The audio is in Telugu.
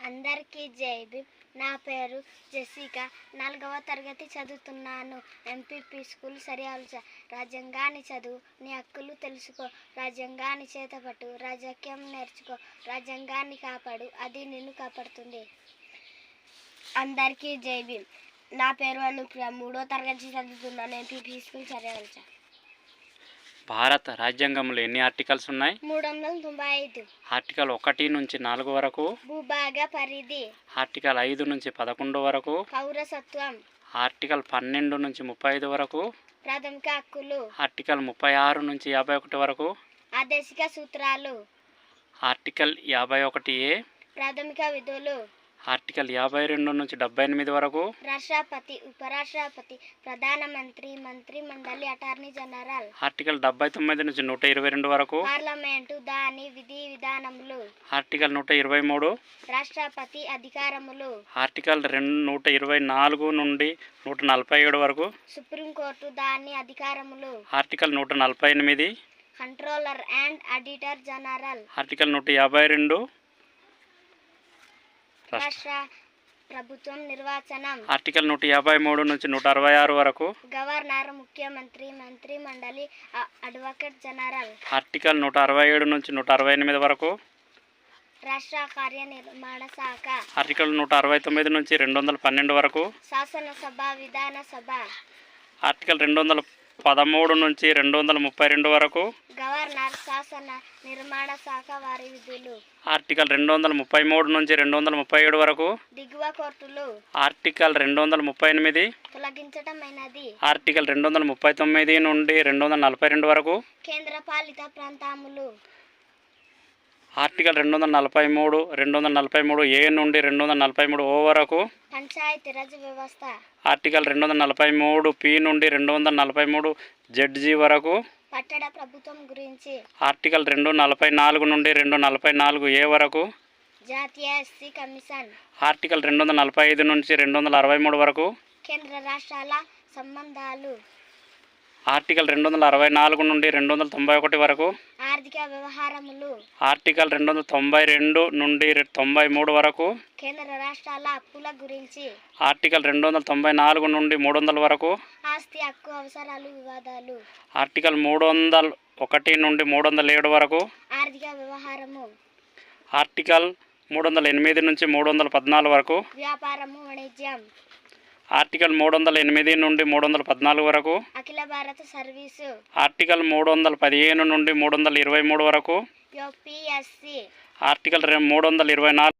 అందరికీ జై భీమ్. నా పేరు జెసికా నాలుగవ తరగతి చదువుతున్నాను. ఎంపీపీ స్కూల్ సరియాలుచ రాజ్యాంగాన్ని చదువు. నీ హక్కులు తెలుసుకో. రాజ్యాంగాన్ని చేతపట్టు. రాజకీయం నేర్చుకో. రాజ్యాంగాన్ని కాపాడు. అది నిన్ను కాపాడుతుంది. అందరికీ జై భీమ్. నా పేరు అనుప్రియ. మూడో తరగతి చదువుతున్నాను. ఎంపీపీ స్కూల్ సరియాలుచ భారత రాజ్యాంగంలో ఎన్ని ఆర్టికల్స్ ఉన్నాయి? మూడు వందల తొంభై ఐదు ఆర్టికల్ ఒకటి నుంచి నాలుగు వరకు భూభాగ పరిధి. ఆర్టికల్ ఐదు నుంచి పదకొండు వరకు పౌరసత్వం. ఆర్టికల్ పన్నెండు నుంచి ముప్పై ఐదు వరకు ప్రాథమిక హక్కులు. ఆర్టికల్ ముప్పై ఆరు నుంచి యాభై ఒకటి వరకు ఆదేశిక సూత్రాలు. ఆర్టికల్ యాభై ఒకటి ఏ ప్రాథమిక విధులు. ఆర్టికల్ యాభై రెండు నుంచి డెబ్బై ఎనిమిది వరకు. రాష్ట్రపతి ఉపరాష్ట్రపతి ప్రధానమంత్రి మంత్రి మండలి అటార్నీ జనరల్. ఆర్టికల్ డెబ్బై తొమ్మిది నుంచి నూట ఇరవై రెండు వరకు. పార్లమెంటు దాని విధి విధానములు. ఆర్టికల్ నూట ఇరవై మూడు. రాష్ట్రపతి అధికారములు. ఆర్టికల్ రెండు నూట ఇరవై నాలుగు నుండి నూట నలభై ఏడు వరకు. సుప్రీంకోర్టు దాని అధికారములు. ఆర్టికల్ నూట నలభై ఎనిమిది. Controller and auditor general. Article నూట యాభై రెండు. రాష్ట్ర ప్రభుత్వం నిర్వచనం. ఆర్టికల్ నూట యాభై మూడు నుంచి నూట అరవై ఆరు వరకు. గవర్నర్ ముఖ్యమంత్రి మంత్రి మండలి అడ్వకేట్ జనరల్. ఆర్టికల్ నూట అరవై ఏడు నుంచి నూట అరవై ఎనిమిది వరకు. రాష్ట్ర కార్యనిర్మాణ శాఖ. ఆర్టికల్ నూట అరవై తొమ్మిది నుంచి రెండు వందల పన్నెండు వరకు. శాసనసభ విధానసభ. ఆర్టికల్ రెండు వందల పదమూడు నుంచి రెండు వందల ముప్పై రెండు వరకు. గవర్నర్ శాసన నిర్మాణ శాఖ వారి విధులు. ఆర్టికల్ రెండు వందల ముప్పై మూడు నుంచి రెండు వందల ముప్పై ఏడు వరకు. దిగువ కోర్టులు. ఆర్టికల్ రెండు వందల ముప్పై ఎనిమిది. తొలగించటమైనది. ఆర్టికల్ రెండు వందల ముప్పై తొమ్మిది నుండి రెండు వందల నలభై రెండు వరకు. కేంద్ర పాలిత ప్రాంతములు. ఆర్టికల్ రెండు వందల నలభై మూడు రెండు వందల నలభై మూడు ఏ నుండి రెండు వందల నలభై మూడు ఓ వరకు? పంచాయతీరాజ్ వ్యవస్థ. ఆర్టికల్ రెండు వందల నలభై మూడు పి నుండి రెండు వందల నలభై మూడు జడ్జి వరకు? పట్టణ ప్రభుత్వం గురించి. ఆర్టికల్ రెండు నలభై నాలుగు నుండి రెండు నలభై నాలుగు ఏ వరకు? జాతీయ ఎస్సీ కమిషన్. ఆర్టికల్ రెండు వందల నలభై ఐదు నుంచి రెండు వందల అరవై మూడు వరకు? కేంద్ర రాష్ట్రాల సంబంధాలు. ఆర్టికల్ రెండు వందల అరవై నాలుగు నుండి రెండు వందల తొంభై ఒకటి వరకు ఆర్థిక వ్యవహారములు ఆర్టికల్ రెండు వందల తొంభై రెండు నుండి తొంభై మూడు వరకు కేంద్ర రాష్ట్రాల అప్పుల గురించి ఆర్టికల్ రెండు వందల తొంభై నాలుగు నుండి మూడు వందల వరకు ఆస్తి హక్కు అవసరాలు వివాదాలు ఆర్టికల్ మూడు వందల ఒకటి నుండి మూడు వందల ఏడు వరకు ఆర్థిక వ్యవహారము ఆర్టికల్ మూడు వందల ఎనిమిది నుంచి మూడు వందల పద్నాలుగు వరకు వ్యాపారము వాణిజ్యం ఆర్టికల్ మూడు వందల ఎనిమిది నుండి మూడు వందల పద్నాలుగు వరకు అఖిల భారత సర్వీసు ఆర్టికల్ మూడు వందల పదిహేను నుండి మూడు వందల ఇరవై మూడు వరకు యూపీఎస్సి ఆర్టికల్ మూడు వందల ఇరవై నాలుగు